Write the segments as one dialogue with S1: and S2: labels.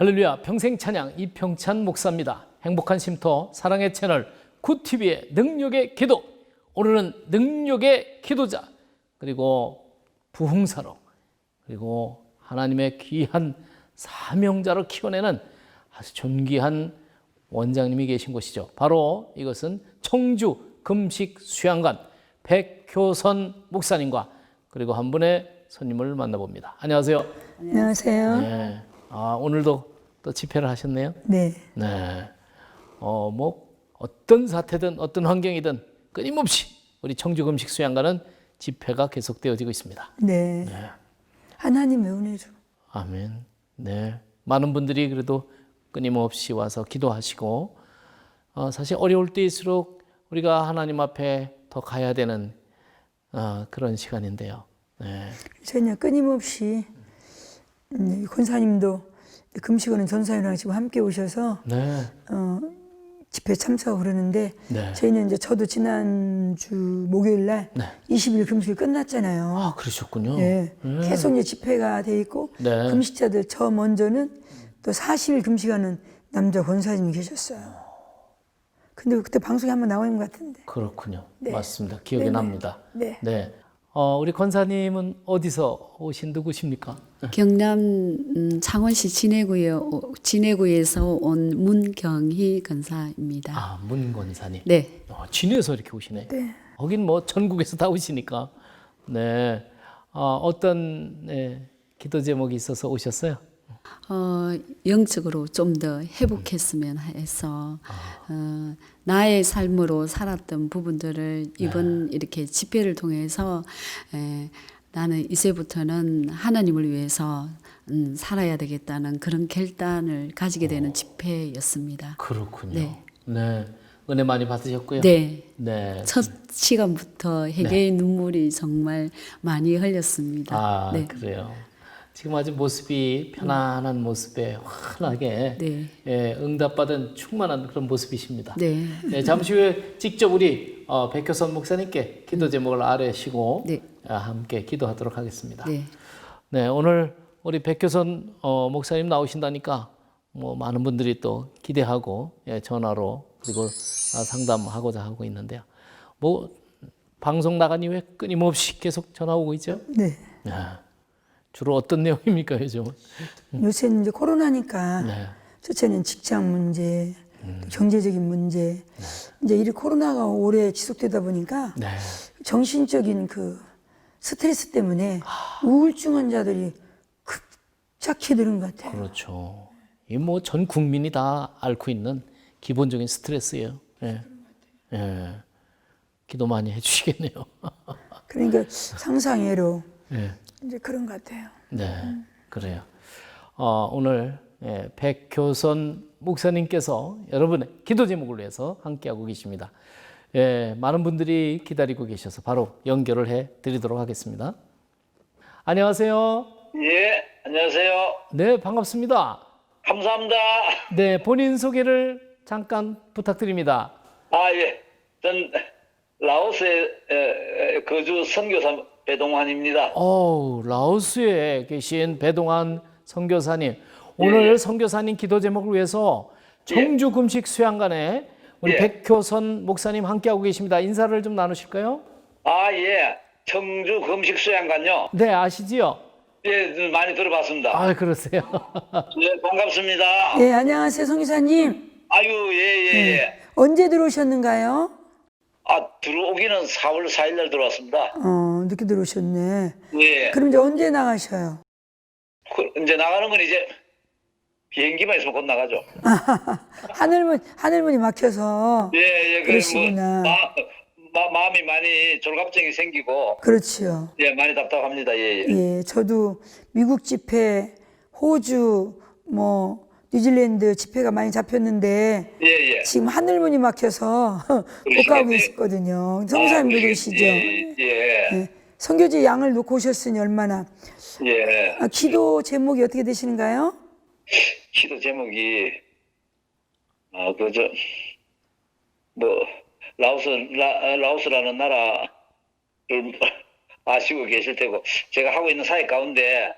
S1: 할렐루야 평생 찬양 이평찬 목사입니다. 행복한 쉼터 사랑의 채널 굿TV의 능력의 기도 오늘은 능력의 기도자 그리고 부흥사로 그리고 하나님의 귀한 사명자로 키워내는 아주 존귀한 원장님이 계신 곳이죠. 바로 이것은 청주 금식 수양관 백효선 목사님과 그리고 한 분의 손님을 만나봅니다. 안녕하세요.
S2: 안녕하세요.
S1: 네. 아, 오늘도 또 집회를 하셨네요.
S2: 네.
S1: 네. 어, 뭐 어떤 사태든 어떤 환경이든 끊임없이 우리 청주 금식 수양관은 집회가 계속되어지고 있습니다.
S2: 네. 하나님의 은혜로.
S1: 아멘. 네. 많은 분들이 그래도 끊임없이 와서 기도하시고 어, 사실 어려울 때일수록 우리가 하나님 앞에 더 가야 되는 어, 그런 시간인데요. 네.
S2: 저희는 끊임없이 음, 권사님도 금식하는 전사님랑 지금 함께 오셔서
S1: 네.
S2: 어, 집회 참석하고 그러는데
S1: 네.
S2: 저희는 이제 저도 지난주 목요일 날
S1: 네.
S2: 20일 금식이 끝났잖아요.
S1: 아, 그러셨군요.
S2: 예. 계속 이제 집회가 돼 있고
S1: 네.
S2: 금식자들 저 먼저는 또 40일 금식하는 남자 권사님이 계셨어요. 근데 그때 방송에 한번 나온 것 같은데.
S1: 그렇군요.
S2: 네.
S1: 맞습니다. 기억이
S2: 네네.
S1: 납니다.
S2: 네.
S1: 네. 어, 우리 권사님은 어디서 오신 누구십니까?
S3: 경남 음, 창원시 진해구에 오- 진해구에서 온 문경희 권사입니다.
S1: 아, 문 권사님.
S3: 네,
S1: 어, 진해에서 이렇게 오시네.
S2: 네.
S1: 거긴 뭐 전국에서 다 오시니까. 네. 어, 어떤 네, 기도 제목이 있어서 오셨어요?
S3: 어, 영적으로 좀 더 회복했으면 해서 어, 나의 삶으로 살았던 부분들을 이번 이렇게 집회를 통해서 에, 나는 이제부터는 하나님을 위해서 음, 살아야 되겠다는 그런 결단을 가지게 되는 집회였습니다.
S1: 그렇군요.
S3: 네.
S1: 네. 은혜 많이 받으셨고요.
S3: 네.
S1: 네.
S3: 첫 시간부터 회개의 눈물이 정말 많이 흘렸습니다.
S1: 아,
S3: 네.
S1: 그래요. 지금 아주 모습이 편안한 모습에 환하게
S3: 네.
S1: 예, 응답받은 충만한 그런 모습이십니다.
S3: 네.
S1: 네, 잠시 후에 직접 우리 어, 백효선 목사님께 기도 제목을 아뢰시고
S3: 네.
S1: 아, 함께 기도하도록 하겠습니다.
S3: 네.
S1: 네, 오늘 우리 백효선 어, 목사님 나오신다니까 뭐 많은 분들이 또 기대하고 예, 전화로 그리고 아, 상담하고자 하고 있는데요. 뭐 방송 나간 이후에 끊임없이 계속 전화 오고 있죠.
S2: 네.
S1: 야, 주로 어떤 내용입니까 요즘은?
S2: 요새는 이제 코로나니까
S1: 네,
S2: 첫째는 직장 문제, 또 경제적인 문제. 이제 이 코로나가 오래 지속되다 보니까
S1: 네,
S2: 정신적인 그 스트레스 때문에 우울증 환자들이 급작히 늘은 것 같아요.
S1: 그렇죠. 이 뭐 전 국민이 다 앓고 있는 기본적인 스트레스예요. 예, 예. 기도 많이 해주시겠네요.
S2: 그러니까 상상외로
S1: 예.
S2: 이제 그런 것 같아요.
S1: 네, 그래요. 어, 오늘 예, 백효선 목사님께서 여러분의 기도 제목을 위해서 함께하고 계십니다. 예, 많은 분들이 기다리고 계셔서 바로 연결을 해 드리도록 하겠습니다. 안녕하세요.
S4: 예, 안녕하세요.
S1: 네, 반갑습니다.
S4: 감사합니다.
S1: 네, 본인 소개를 잠깐 부탁드립니다.
S4: 아, 예. 전 라오스에 거주 선교사 배동환입니다.
S1: 어우, 라오스에 계신 배동환 선교사님. 오늘 선교사님 기도 제목을 위해서 청주 금식 수양관에 우리
S4: 예.
S1: 백효선 목사님 함께하고 계십니다. 인사를 좀 나누실까요?
S4: 아, 예. 청주 금식 수양관요.
S1: 네, 아시지요?
S4: 예, 많이 들어봤습니다.
S1: 아, 그러세요.
S4: 예, 반갑습니다.
S2: 예, 안녕하세요, 송 기사님.
S4: 아유, 예, 예, 예.
S2: 언제 들어오셨는가요?
S4: 아, 들어오기는 4월 4일 날 들어왔습니다.
S2: 어, 늦게 들어오셨네.
S4: 예.
S2: 그럼 이제 언제 나가셔요?
S4: 그, 이제 나가는 건 이제 비행기만 있으면 곧 나가죠.
S2: 하늘문, 하늘문이 막혀서.
S4: 예, 예. 그
S2: 그러시구나.
S4: 뭐, 마, 마, 마음이 많이 졸갑증이 생기고,
S2: 그렇지요.
S4: 예, 많이 답답합니다. 예, 예.
S2: 예, 저도 미국 집회, 호주, 뭐, 뉴질랜드 집회가 많이 잡혔는데,
S4: 예, 예.
S2: 지금 하늘문이 막혀서 못 가고 있었거든요. 성사님도
S4: 아,
S2: 그러시죠?
S4: 예, 예,
S2: 예. 선교지 양을 놓고 오셨으니 얼마나.
S4: 예.
S2: 아, 기도 제목이 어떻게 되시는가요?
S4: 기도 제목이 아 그저 뭐 라오스 라, 라오스라는 나라를 아시고 계실 테고 제가 하고 있는 사회 가운데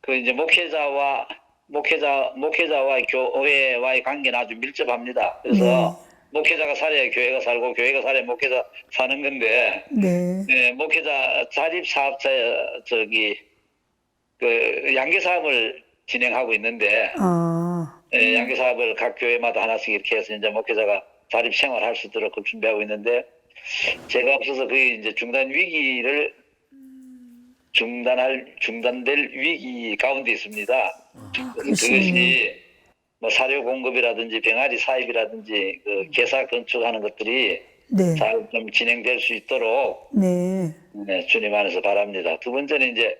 S4: 그 이제 목회자와 목회자 목회자와의 교회와의 관계는 아주 밀접합니다. 그래서 목회자가 살아야 교회가 살고 교회가 살아야 목회자 사는 건데
S2: 네.
S4: 네, 목회자 자립 사업자 저기 그 양계 사업을 진행하고 있는데
S2: 아,
S4: 예, 양계 사업을 각 교회마다 하나씩 이렇게 해서 이제 목회자가 자립 생활할 수 있도록 준비하고 있는데 제가 없어서 그게 이제 중단 위기를 중단할 중단될 위기 가운데 있습니다. 그래서 그것이 뭐 사료 공급이라든지 병아리 사입이라든지 그 개사 건축하는 것들이
S2: 네.
S4: 잘좀 진행될 수 있도록
S2: 네.
S4: 네, 주님 안에서 바랍니다. 두 번째는 이제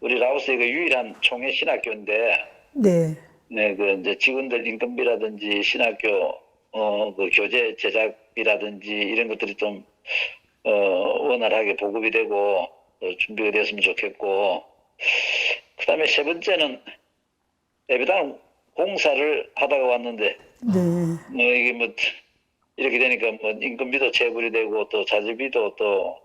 S4: 우리 라오스의 그 유일한 총회 신학교인데
S2: 네.
S4: 네, 그 이제 직원들 인건비라든지 신학교 어 그 교재 제작비라든지 이런 것들이 좀 어, 원활하게 보급이 되고 어, 준비가 됐으면 좋겠고 그다음에 세 번째는 예배당 공사를 하다가 왔는데
S2: 네.
S4: 뭐 이게 뭐 이렇게 되니까 뭐 인건비도 체불이 되고 또 자재비도 또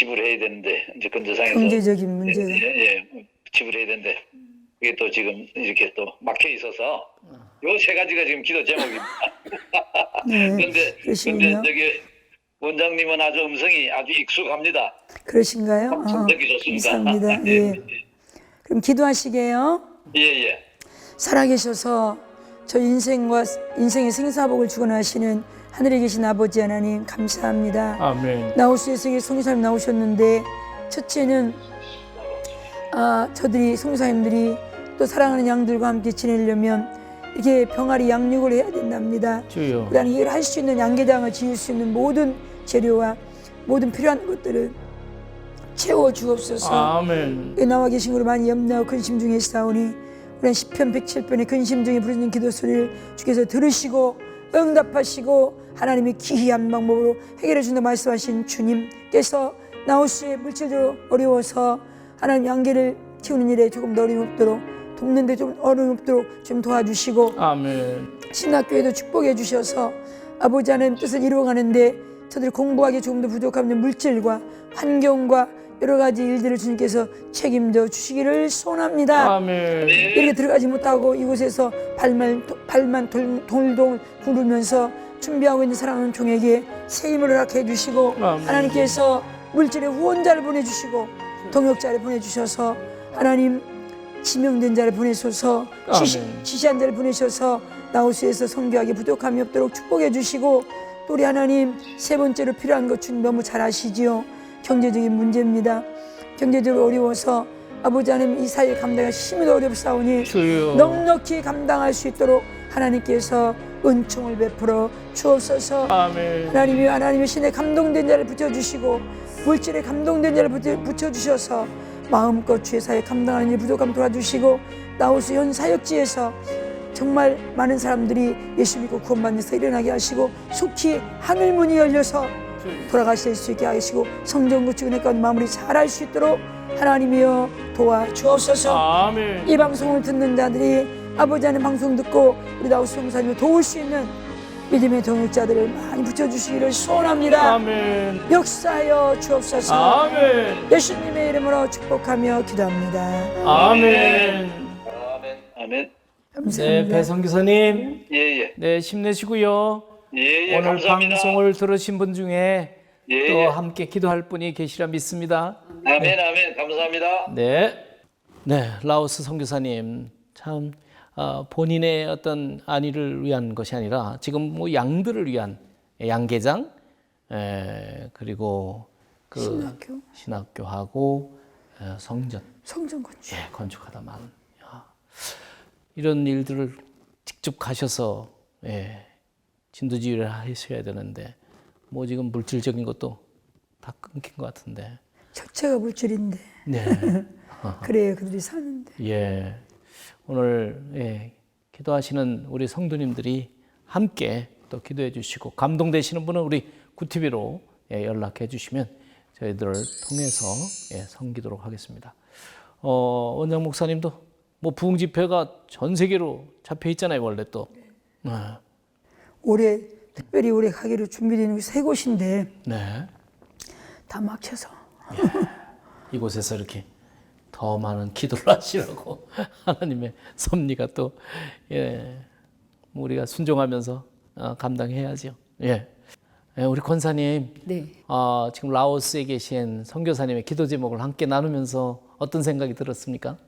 S4: 지불해야 되는데 이제 건재상에서
S2: 경제적인 문제가.
S4: 예, 예, 지불해야 되는데 그게 또 지금 이렇게 또 막혀 있어서 요 세 가지가 지금 기도 제목입니다.
S2: 네.
S4: 근데 저기 원장님은 아주 음성이 아주 익숙합니다.
S2: 그러신가요? 아,
S4: 듣기 좋습니다.
S2: 감사합니다.
S4: 예,
S2: 예. 그럼 기도하시게요.
S4: 예, 예.
S2: 살아계셔서 저희 인생과 인생의 생사복을 주관하시는 하늘에 계신 아버지 하나님 감사합니다.
S1: 아멘.
S2: 나우스의 세계 성사님 나오셨는데 첫째는 아 저들이 성사님들이 또 사랑하는 양들과 함께 지내려면 이렇게 병아리 양육을 해야 된답니다.
S1: 주여.
S2: 그다음에 이걸 할수 있는 양계장을 지을 수 있는 모든 재료와 모든 필요한 것들을 채워 주옵소서.
S1: 아멘.
S2: 에 나와 계신 것을 많이 염려하고 근심 중에 싸우니 우리는 시편 107편의 근심 중에 부르짖는 기도 소리를 주께서 들으시고 응답하시고 하나님의 기이한 방법으로 해결해 준다 말씀하신 주님께서 나우스의 물질도 어려워서 하나님 양계를 키우는 일에 조금 더 어려움 없도록 돕는데 좀 어려움 없도록 좀 도와주시고
S1: 아멘.
S2: 신학교에도 축복해 주셔서 아버지 하나님 뜻을 이루어가는데 저들 공부하기 조금 더 부족하면 물질과 환경과 여러 가지 일들을 주님께서 책임져 주시기를 소원합니다.
S1: 아멘.
S2: 이렇게 들어가지 못하고 이곳에서 발만 발만 돌, 돌돌 구르면서 준비하고 있는 사랑하는 종에게 새 힘을 허락해 주시고
S1: 아멘.
S2: 하나님께서 물질의 후원자를 보내주시고 동역자를 보내주셔서 하나님 지명된 자를 보내셔서 지시. 지시한 자를 보내셔서 나우스에서 성교하기 부족함이 없도록 축복해 주시고 또 우리 하나님 세 번째로 필요한 것 주님 너무 잘 아시지요 경제적인 문제입니다 경제적으로 어려워서 아버지 하나님 이 사회 감당하기 심히도 어렵사오니
S1: 주여.
S2: 넉넉히 감당할 수 있도록 하나님께서 은총을 베풀어 주옵소서
S1: 아멘.
S2: 하나님이 하나님의 신에 감동된 자를 붙여주시고 물질에 감동된 자를 붙여, 붙여주셔서 마음껏 주의 사역 감당하는 일 부족함 도와주시고 나우스 현 사역지에서 정말 많은 사람들이 예수 믿고 구원받는 서 일어나게 하시고 속히 하늘 문이 열려서 돌아가실 수 있게 하시고 성전 구축은혜 가운데 마무리 잘 할 수 있도록 하나님이여 도와주옵소서
S1: 아멘.
S2: 이 방송을 듣는 자들이 아버지 하는 방송 듣고 우리 나우스 형사님을 도울 수 있는 믿음의 동역자들을 많이 붙여주시기를 소원합니다.
S1: 아멘.
S2: 역사하여 주옵소서.
S1: 아멘.
S2: 예수님의 이름으로 축복하며 기도합니다.
S1: 아멘.
S4: 아멘. 아멘.
S1: 네,
S2: 감사합니다.
S1: 배성 기사님.
S4: 예, 예.
S1: 네, 힘내시고요.
S4: 예, 예.
S1: 오늘
S4: 감사합니다.
S1: 방송을 들으신 분 중에
S4: 예,
S1: 또
S4: 예.
S1: 함께 기도할 분이 계시라 믿습니다.
S4: 아멘, 아멘. 감사합니다.
S1: 네. 네, 라오스 선교사님 참 어, 본인의 어떤 안위를 위한 것이 아니라 지금 뭐 양들을 위한 양계장 에, 그리고 그
S2: 신학교?
S1: 신학교하고 에, 성전
S2: 성전 건축.
S1: 예, 건축하다만 야, 이런 일들을 직접 가셔서 예, 진두지휘를 하셔야 되는데 뭐 지금 물질적인 것도 다 끊긴 것 같은데
S2: 자체가 물질인데
S1: 네.
S2: 그래야 그들이 사는데
S1: 예. 오늘 예, 기도하시는 우리 성도님들이 함께 또 기도해 주시고 감동되시는 분은 우리 구티비로 예, 연락해 주시면 저희들을 통해서 예, 섬기도록 하겠습니다. 어, 원장 목사님도 뭐 부흥 집회가 전 세계로 잡혀 있잖아요, 원래 또. 네.
S2: 올해 특별히 올해 가기로 준비되는 게세 곳인데
S1: 네.
S2: 다 막혀서
S1: 이곳에서 이렇게 더 많은 기도를 하시라고 하나님의 섭리가 또 예, 우리가 순종하면서 어, 감당해야죠. 예. 예, 우리 권사님
S3: 네.
S1: 어, 지금 라오스에 계신 선교사님의 기도 제목을 함께 나누면서 어떤 생각이 들었습니까?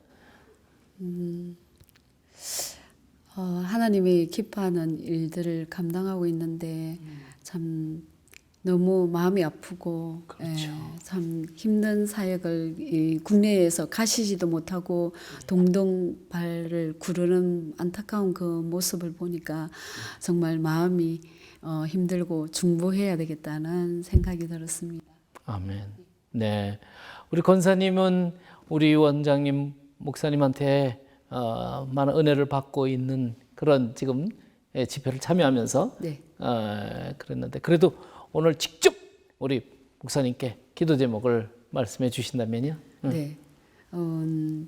S3: 어, 하나님이 기뻐하는 일들을 감당하고 있는데 참 너무 마음이 아프고 예, 참 힘든 사역을 이 국내에서 가시지도 못하고 동동 발을 구르는 안타까운 그 모습을 보니까 정말 마음이 어, 힘들고 중보해야 되겠다는 생각이 들었습니다.
S1: 아멘. 네. 우리 권사님은 우리 원장님 목사님한테 어, 많은 은혜를 받고 있는 그런 지금 예, 집회를 참여하면서
S3: 네.
S1: 어, 그랬는데 그래도 오늘 직접 우리 목사님께 기도 제목을 말씀해 주신다면요.
S3: 네. 음,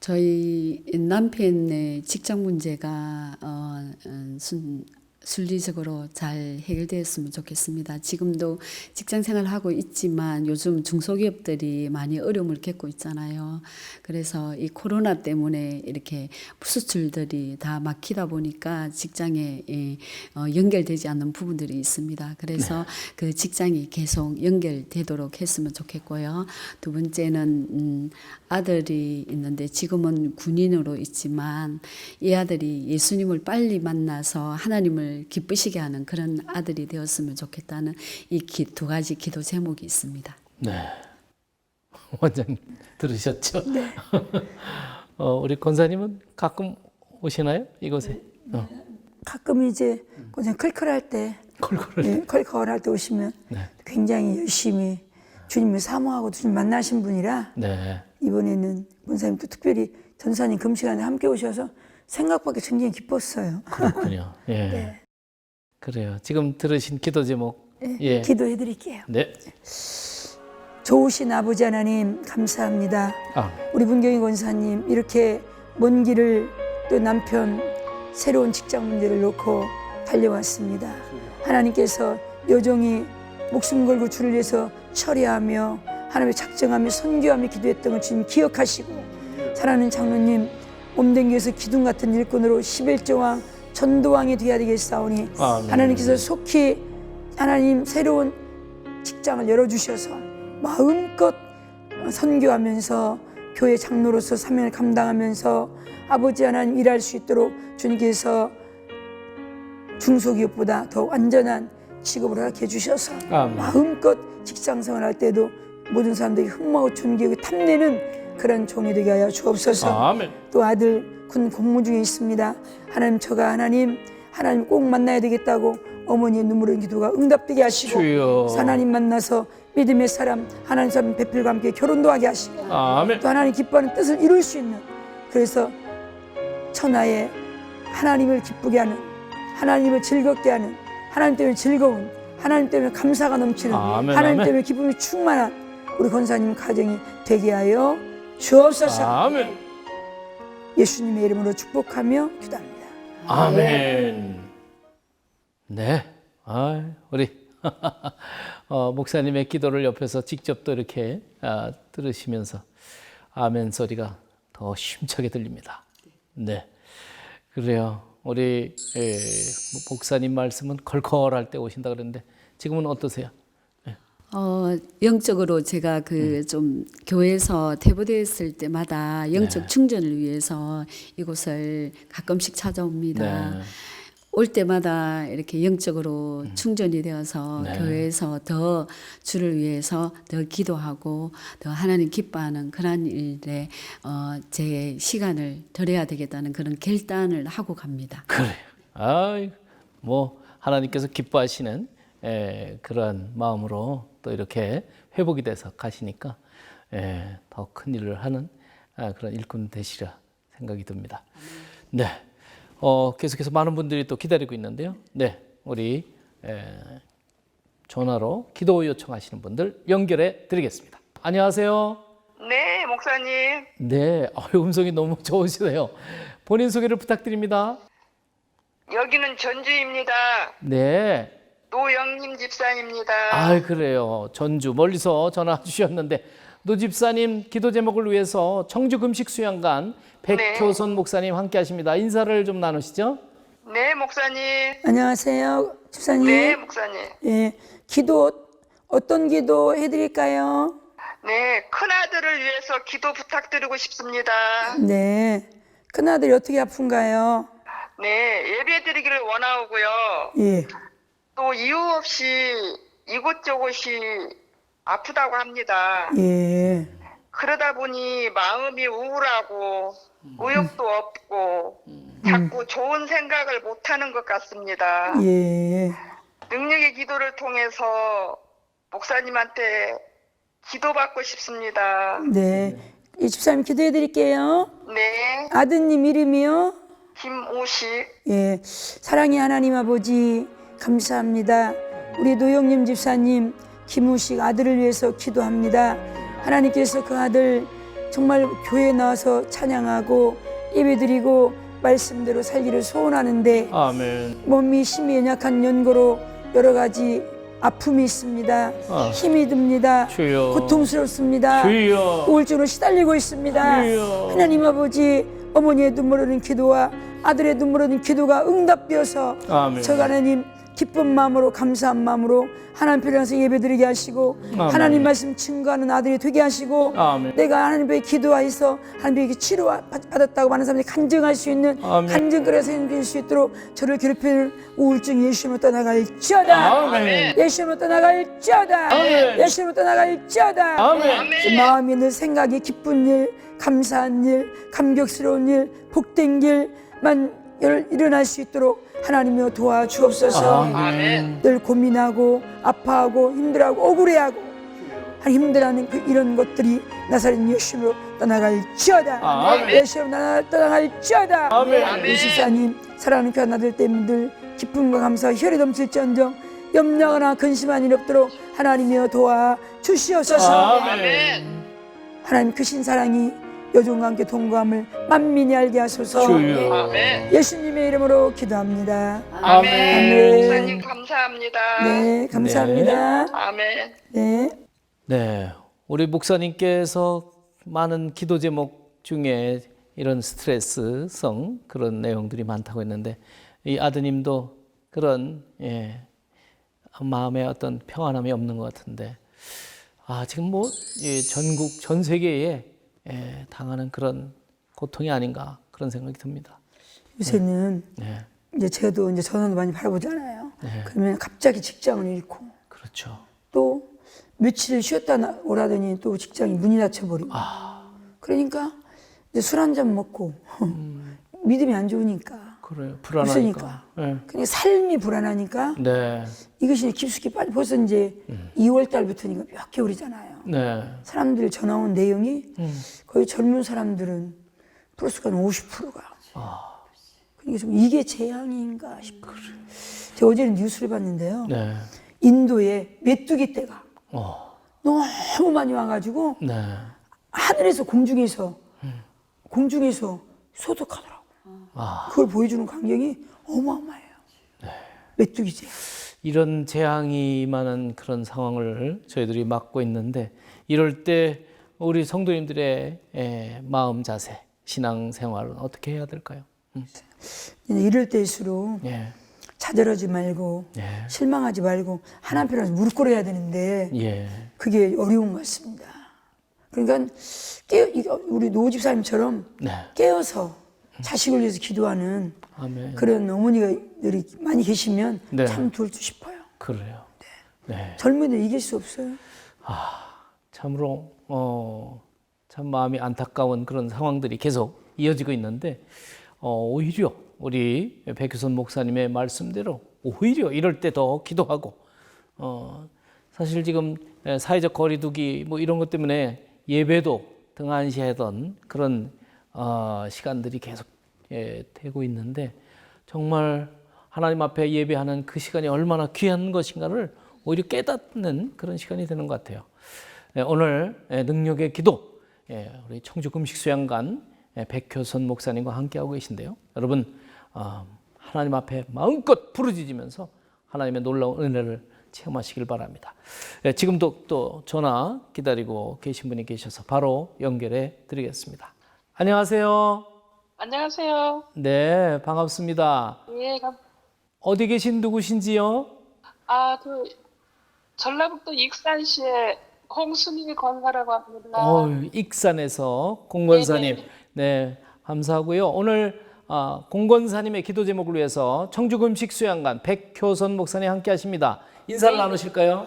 S3: 저희 남편의 직장 문제가 어, 음, 순, 순리적으로 잘 해결되었으면 좋겠습니다. 지금도 직장 생활을 하고 있지만 요즘 중소기업들이 많이 어려움을 겪고 있잖아요. 그래서 이 코로나 때문에 이렇게 수출들이 다 막히다 보니까 직장에 예, 어, 연결되지 않는 부분들이 있습니다. 그래서 그 직장이 계속 연결되도록 했으면 좋겠고요. 두 번째는 음, 아들이 있는데 지금은 군인으로 있지만 이 아들이 예수님을 빨리 만나서 하나님을 기쁘시게 하는 그런 아들이 되었으면 좋겠다는 이 두 가지 기도 제목이 있습니다.
S1: 네. 원장님 들으셨죠? 네. 어, 우리 권사님은 가끔 오시나요? 이곳에? 어.
S2: 가끔 이제 그냥 클클할 때,
S1: 콜콜을.
S2: 예, 컬컬할 때 오시면
S1: 네.
S2: 굉장히 열심히 주님을 사모하고 주님 만나신 분이라
S1: 네.
S2: 이번에는 권사님 또 특별히 전사님 금시간에 함께 오셔서 생각밖에 굉장히 기뻤어요.
S1: 그렇군요. 예.
S2: 네.
S1: 그래요. 지금 들으신 기도 제목. 예.
S2: 기도해 드릴게요.
S1: 네.
S2: 좋으신 아버지 하나님 감사합니다.
S1: 아,
S2: 우리 문경희 권사님 이렇게 먼 길을 또 남편 새로운 직장 문제를 놓고 달려왔습니다. 하나님께서 여종이 목숨 걸고 주를 위해서 처리하며 하나님의 작정하며 선교하며 기도했던 걸 주님 기억하시고 사랑하는 장로님 몸댕겨서 기둥 같은 일꾼으로 11조왕 전도왕이 되어야 되겠사오니
S1: 아멘.
S2: 하나님께서 속히 하나님 새로운 직장을 열어주셔서 마음껏 선교하면서 교회 장로로서 사명을 감당하면서 아버지 하나님 일할 수 있도록 주님께서 중소기업보다 더 완전한 직업을 허락해 주셔서
S1: 아멘.
S2: 마음껏 직장생활 할 때도 모든 사람들이 흠모하고 존귀하고 탐내는 그런 종이 되게 하여 주옵소서
S1: 아멘.
S2: 또 아들 군 공무 중에 있습니다. 하나님 저가 하나님 하나님 꼭 만나야 되겠다고 어머니의 눈물을 기도가 응답되게 하시고
S1: 주여.
S2: 하나님 만나서 믿음의 사람 하나님 사람 배필과 함께 결혼도 하게 하시고
S1: 아멘.
S2: 또 하나님 기뻐하는 뜻을 이룰 수 있는 그래서 천하에 하나님을 기쁘게 하는 하나님을 즐겁게 하는 하나님 때문에 즐거운 하나님 때문에 감사가 넘치는
S1: 아멘,
S2: 하나님
S1: 아멘.
S2: 때문에 기쁨이 충만한 우리 권사님 가정이 되게 하여 주옵소서
S1: 아멘.
S2: 예수님의 이름으로 축복하며 기도합니다.
S1: 아멘. 네. 아, 우리 어, 목사님의 기도를 옆에서 직접 또 이렇게 아, 들으시면서 아멘 소리가 더 힘차게 들립니다. 네. 그래요. 우리 에, 목사님 말씀은 걸컬할 때 오신다 그랬는데 지금은 어떠세요?
S3: 어, 영적으로 제가 그좀 교회에서 퇴보되었을 때마다 영적 충전을 위해서 이곳을 가끔씩 찾아옵니다.
S1: 네.
S3: 올 때마다 이렇게 영적으로 충전이 되어서
S1: 네.
S3: 교회에서 더 주를 위해서 더 기도하고 더 하나님 기뻐하는 그런 일에 어, 제 시간을 드려야 되겠다는 그런 결단을 하고 갑니다.
S1: 그래요. 아, 뭐 하나님께서 기뻐하시는 에, 그러한 마음으로 또 이렇게 회복이 돼서 가시니까 예, 더 큰 일을 하는 아, 그런 일꾼 되시라 생각이 듭니다. 네, 어, 계속해서 많은 분들이 또 기다리고 있는데요. 네, 우리 에, 전화로 기도 요청하시는 분들 연결해 드리겠습니다. 안녕하세요.
S5: 네, 목사님.
S1: 네, 아유, 음성이 너무 좋으시네요. 본인 소개를 부탁드립니다.
S5: 여기는 전주입니다.
S1: 네.
S5: 노영님 집사입니다.
S1: 아, 그래요. 전주 멀리서 전화 주셨는데 노 집사님 기도 제목을 위해서 청주 금식 수양관 백효선 목사님 함께 하십니다. 인사를 좀 나누시죠.
S5: 네, 목사님.
S2: 안녕하세요, 집사님.
S5: 네, 목사님.
S2: 예, 기도 어떤 기도 해드릴까요?
S5: 네, 큰 아들을 위해서 기도 부탁드리고 싶습니다.
S2: 네, 큰 아들이 어떻게 아픈가요?
S5: 네, 예배 드리기를 원하고요.
S2: 예,
S5: 또 이유 없이 이곳저곳이 아프다고 합니다.
S2: 예,
S5: 그러다 보니 마음이 우울하고 의욕도 없고 자꾸 좋은 생각을 못하는 것 같습니다.
S2: 예.
S5: 능력의 기도를 통해서 목사님한테 기도받고 싶습니다.
S2: 네, 이 집사님 기도해 드릴게요.
S5: 네,
S2: 아드님 이름이요?
S5: 김오식.
S2: 예, 사랑의 하나님 아버지 감사합니다. 우리 노영님 집사님 김우식 아들을 위해서 기도합니다. 하나님께서 그 아들 정말 교회에 나와서 찬양하고 예배드리고 말씀대로 살기를 소원하는데
S1: 아멘.
S2: 몸이 힘이 연약한 연고로 여러 가지 아픔이 있습니다.
S1: 아.
S2: 힘이 듭니다.
S1: 주여.
S2: 고통스럽습니다.
S1: 주여.
S2: 우울증으로 시달리고 있습니다.
S1: 주여.
S2: 하나님 아버지 어머니의 눈물 흘린 기도와 아들의 눈물 흘린 기도가 응답되어서
S1: 아멘.
S2: 저 하나님 기쁜 마음으로 감사한 마음으로 하나님 편에서 예배드리게 하시고
S1: 아멘.
S2: 하나님 말씀 증거하는 아들이 되게 하시고
S1: 아멘.
S2: 내가 하나님의 기도하여서 하나님의 치료 받았다고 많은 사람들이 간증할 수 있는
S1: 아멘.
S2: 간증거리에서 생길 수 있도록 저를 괴롭히는 우울증 예수님으로 떠나갈지어다
S1: 아멘.
S2: 예수님으로 떠나갈지어다
S1: 아멘.
S2: 예수님으로 떠나갈지어다
S1: 아멘.
S2: 마음이 늘 생각이 기쁜 일, 감사한 일, 감격스러운 일, 복된 길만 일- 일어날 수 있도록 하나님이여 도와주옵소서.
S1: 아멘.
S2: 늘 고민하고 아파하고 힘들어하고 억울해하고 힘들어하는 그 이런 것들이 나사렛 예수로 떠나갈지어다.
S1: 아멘.
S2: 예수로 나- 떠나갈지어다.
S1: 아멘.
S2: 예수사님 사랑하는 귀한 아들 때문들 기쁨과 감사와 혈이 넘칠지언정 염려하거나 근심한 일 없도록 하나님이여 도와 주시옵소서.
S1: 아멘.
S2: 하나님 크신 사랑이 여종과 함께 동거함을 만민이 알게 하소서.
S1: 주여.
S5: 아멘.
S2: 예수님의 이름으로 기도합니다.
S5: 아멘.
S2: 아멘.
S5: 목사님 감사합니다.
S2: 네, 감사합니다.
S5: 아멘.
S2: 네.
S1: 네, 우리 목사님께서 많은 기도 제목 중에 이런 스트레스성 그런 내용들이 많다고 했는데 이 아드님도 그런 예, 마음에 어떤 평안함이 없는 것 같은데 아 지금 뭐이 전국 전 세계에 예, 당하는 그런 고통이 아닌가 그런 생각이 듭니다.
S2: 요새는
S1: 네,
S2: 이제 저도 이제 전화도 많이 받아보잖아요.
S1: 네.
S2: 그러면 갑자기 직장을 잃고
S1: 그렇죠.
S2: 또 며칠 쉬었다 나- 오라더니 또 직장이 문이 닫혀버리고.
S1: 아.
S2: 그러니까 이제 술한 잔 먹고 믿음이 안 좋으니까.
S1: 그래요. 불안하니까. 네.
S2: 그냥 삶이 불안하니까
S1: 네,
S2: 이것이 깊숙이 빨리 벌써 이제 2월 달부터니까 몇 개월이잖아요.
S1: 네,
S2: 사람들 전화 온 내용이
S1: 음.
S2: 거의 젊은 사람들은 플러스가 한 50%가.
S1: 아.
S2: 그러니까 좀 이게 재앙인가 싶어요. 제가 어제는 뉴스를 봤는데요.
S1: 네,
S2: 인도에 메뚜기 떼가
S1: 어,
S2: 너무 많이 와가지고
S1: 네.
S2: 하늘에서 공중에서 공중에서 소독하더라고.
S1: 아.
S2: 그걸 보여주는 광경이 어마어마해요. 메뚜기 재앙.
S1: 이런 재앙이 많은 그런 상황을 저희들이 맞고 있는데 이럴 때 우리 성도님들의 에, 마음 자세, 신앙 생활은 어떻게 해야 될까요? 음.
S2: 이럴 때일수록
S1: 예,
S2: 좌절하지 말고
S1: 예,
S2: 실망하지 말고 하나님 편에서 무릎 꿇어야 되는데
S1: 예,
S2: 그게 어려운 것 같습니다. 그러니까 깨 우리 노 집사님처럼
S1: 네,
S2: 깨어서 자식을 위해서 기도하는
S1: 아멘.
S2: 그런 어머니들이 많이 계시면
S1: 네.
S2: 참 좋을 듯 싶어요.
S1: 그래요. 네,
S2: 젊은이들 이길 수 없어요.
S1: 참으로 어, 참 마음이 안타까운 그런 상황들이 계속 이어지고 있는데 어, 오히려 우리 백효선 목사님의 말씀대로 오히려 이럴 때 더 기도하고 어, 사실 지금 에, 사회적 거리두기 뭐 이런 것 때문에 예배도 등한시하던 그런 어, 시간들이 계속 예, 되고 있는데 정말 하나님 앞에 예배하는 그 시간이 얼마나 귀한 것인가를 오히려 깨닫는 그런 시간이 되는 것 같아요. 예, 오늘 예, 능력의 기도 예, 우리 청주 금식 수양관 예, 백효선 목사님과 함께하고 계신데요. 여러분 어, 하나님 앞에 마음껏 부르짖으면서 하나님의 놀라운 은혜를 체험하시길 바랍니다. 예, 지금도 또 전화 기다리고 계신 분이 계셔서 바로 연결해 드리겠습니다. 안녕하세요.
S6: 안녕하세요.
S1: 네, 반갑습니다.
S6: 예, 감-
S1: 어디 계신 누구신지요?
S6: 아, 그 전라북도 익산시의 홍순희 권사라고 합니다.
S1: 어, 익산에서 공권사님. 네, 감사하고요. 오늘 아, 공권사님의 기도 제목을 위해서 청주금식 수양관 백효선 목사님 함께 하십니다. 인사를 나누실까요?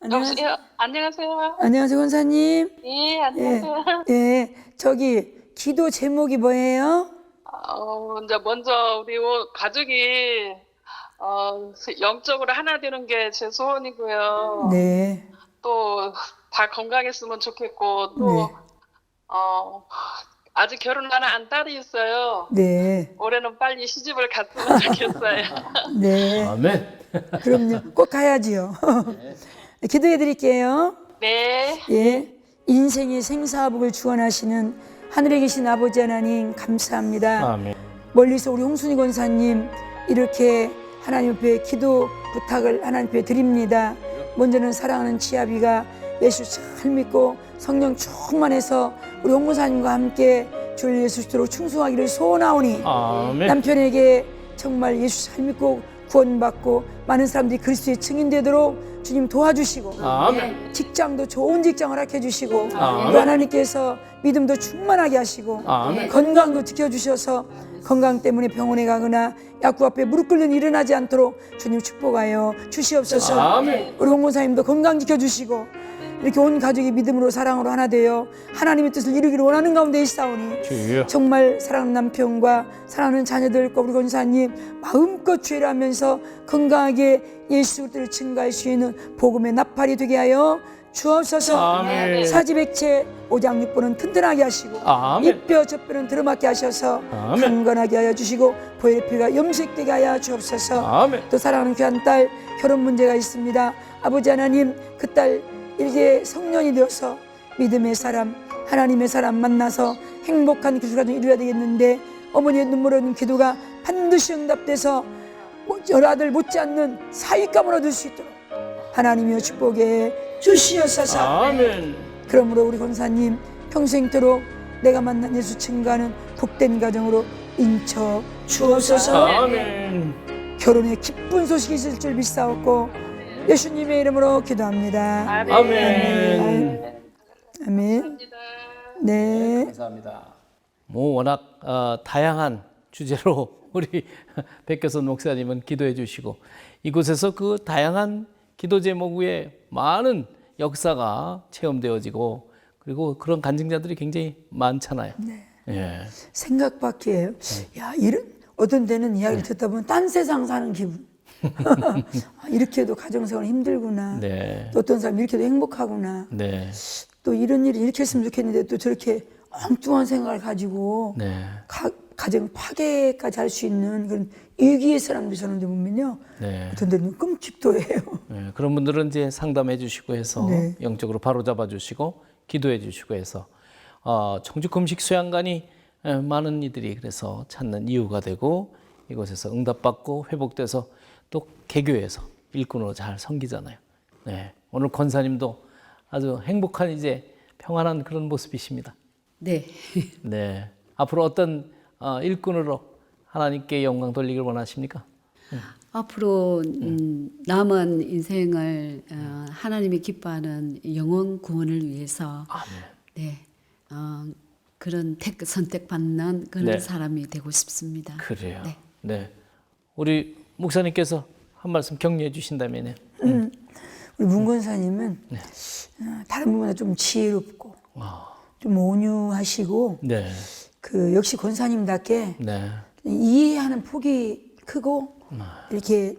S2: 안녕하세요.
S6: 여보세요? 안녕하세요.
S2: 안녕하세요, 권사님.
S6: 예, 안녕하세요.
S2: 예, 저기 기도 제목이 뭐예요?
S6: 어, 이제 먼저 우리 오- 가족이 어, 영적으로 하나 되는 게 제 소원이고요.
S2: 네,
S6: 또 다 건강했으면 좋겠고 또
S2: 네.
S6: 어, 아직 결혼 안한 딸이 있어요.
S2: 네,
S6: 올해는 빨리 시집을 갔으면 좋겠어요.
S2: 네.
S1: 아멘.
S2: 그럼요. 꼭 가야지요. 기도해 드릴게요.
S6: 네.
S2: 예. 인생의 생사복을 주관하시는 하늘에 계신 아버지 하나님 감사합니다.
S1: 아멘.
S2: 멀리서 우리 홍순희 권사님 이렇게 하나님 앞에 기도 부탁을 하나님 앞에 드립니다. 먼저는 사랑하는 지아비가 예수 잘 믿고 성령 충만해서 우리 홍 권사님과 함께 주 예수 그리스도로 충성하기를 소원하오니
S1: 아멘.
S2: 남편에게 정말 예수 잘 믿고 구원받고 많은 사람들이 그리스도의 증인 되도록 주님 도와주시고
S1: 아멘.
S2: 직장도 좋은 직장을 허락해 주시고
S1: 아멘.
S2: 또 하나님께서 믿음도 충만하게 하시고
S1: 아멘.
S2: 건강도 지켜주셔서 건강 때문에 병원에 가거나 약국 앞에 무릎 꿇는 일어나지 않도록 주님 축복하여 주시옵소서
S1: 아멘.
S2: 우리 홍문사님도 건강 지켜주시고 이렇게 온 가족이 믿음으로 사랑으로 하나 되어 하나님의 뜻을 이루기를 원하는 가운데 있사오니
S1: 주여.
S2: 정말 사랑하는 남편과 사랑하는 자녀들 과 우리 권사님 마음껏 죄를 하면서 건강하게 예수 그리스도를 증가할 수 있는 복음의 나팔이 되게 하여 주옵소서
S1: 아멘.
S2: 사지백체 오장 육부는 튼튼하게 하시고
S1: 아멘.
S2: 이뼈 젖뼈는 드러맞게 하셔서
S1: 아멘.
S2: 강건하게 하여 주시고 보혈의 피가 염색되게 하여 주옵소서
S1: 아멘.
S2: 또 사랑하는 귀한 딸 결혼 문제가 있습니다. 아버지 하나님 그딸 이렇게 성년이 되어서 믿음의 사람 하나님의 사람 만나서 행복한 기술가 좀 이루어야 되겠는데 어머니의 눈물 없는 기도가 반드시 응답돼서 뭐 여러 아들 못지않는 사위감을 얻을 수 있도록 하나님의 축복에 주시옵소서
S1: 아멘.
S2: 그러므로 우리 권사님 평생토록 내가 만난 예수 증가하는 복된 가정으로 인쳐 주옵소서
S1: 아멘.
S2: 결혼에 기쁜 소식이 있을 줄 믿사옵고 예수님의 이름으로 기도합니다.
S6: 아멘.
S1: 아멘.
S2: 아멘. 네.
S1: 감사합니다. 뭐 워낙 어, 다양한 주제로 우리 백교선 목사님은 기도해 주시고 이곳에서 그 다양한 기도 제목 위에 많은 역사가 체험되어지고 그리고 그런 간증자들이 굉장히 많잖아요. 예.
S2: 생각 밖이에요. 야, 이런 어떤 데는 이야기를 듣다 보면 딴 세상 사는 기분. 아, 이렇게 해도 가정생활 힘들구나.
S1: 네.
S2: 또 어떤 사람 이렇게 해도 행복하구나.
S1: 네.
S2: 또 이런 일이 이렇게 했으면 좋겠는데 또 저렇게 엉뚱한 생각을 가지고
S1: 네.
S2: 가, 가정 파괴까지 할 수 있는 그런 위기의 사람들이 저런데 보면요.
S1: 네.
S2: 어떤 데는 끔찍도해요.
S1: 예, 그런 분들은 이제 상담해 주시고 해서
S2: 네.
S1: 영적으로 바로 잡아 주시고 기도해 주시고 해서 어, 청주 금식 수양관이 에, 많은 이들이 그래서 찾는 이유가 되고 이곳에서 응답받고 회복돼서 또 개교에서 일꾼으로 잘 섬기잖아요. 네. 오늘 권사님도 아주 행복한 이제 평안한 그런 모습이십니다.
S3: 네.
S1: 네. 앞으로 어떤 어, 일꾼으로 하나님께 영광 돌리길 원하십니까?
S3: 앞으로 음, 남은 인생을 어, 하나님이 기뻐하는 영원 구원을 위해서 네, 어, 그런 택, 선택받는 그런
S1: 네.
S3: 사람이 되고 싶습니다.
S1: 그래요.
S3: 네.
S1: 네. 우리 목사님께서 한 말씀 격려해 주신다면요.
S2: 우리 문건사님은 어, 다른 부분보다 좀 지혜롭고 좀 온유하시고
S1: 네.
S2: 그 역시 권사님답게
S1: 네.
S2: 이해하는 폭이 크고 이렇게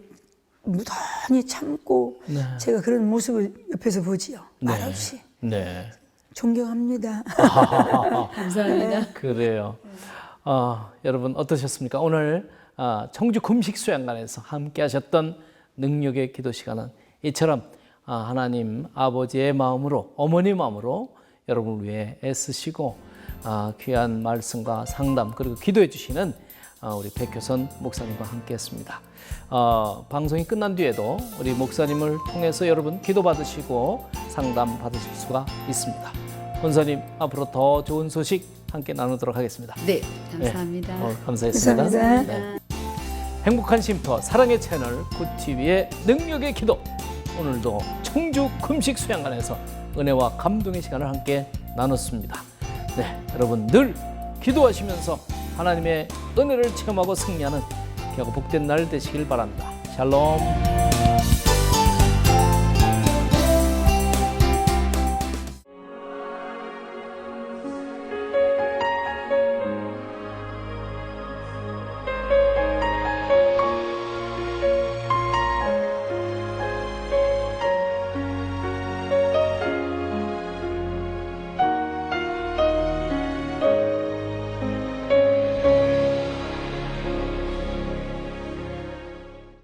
S2: 무던히 참고 제가 그런 모습을 옆에서 보지요. 말없이
S1: 네.
S2: 존경합니다.
S3: 감사합니다.
S1: 그래요. 아, 여러분 어떠셨습니까? 오늘 아, 청주 금식 수양관에서 함께 하셨던 능력의 기도 시간은 이처럼 아, 하나님 아버지의 마음으로 어머니 마음으로 여러분을 위해 애쓰시고 아, 귀한 말씀과 상담 그리고 기도해 주시는 어, 우리 백효선 목사님과 함께했습니다. 어, 방송이 끝난 뒤에도 우리 목사님을 통해서 여러분 기도 받으시고 상담 받으실 수가 있습니다. 원사님 앞으로 더 좋은 소식 함께 나누도록 하겠습니다.
S3: 네, 감사합니다.
S1: 어, 감사했습니다.
S2: 감사합니다.
S1: 네. 행복한 쉼터 사랑의 채널 굿TV의 능력의 기도 오늘도 청주 금식 수양관에서 은혜와 감동의 시간을 함께 나눴습니다. 네, 여러분 늘 기도하시면서 하나님의 은혜를 체험하고 승리하는 귀하고 복된 날 되시길 바랍니다. 샬롬.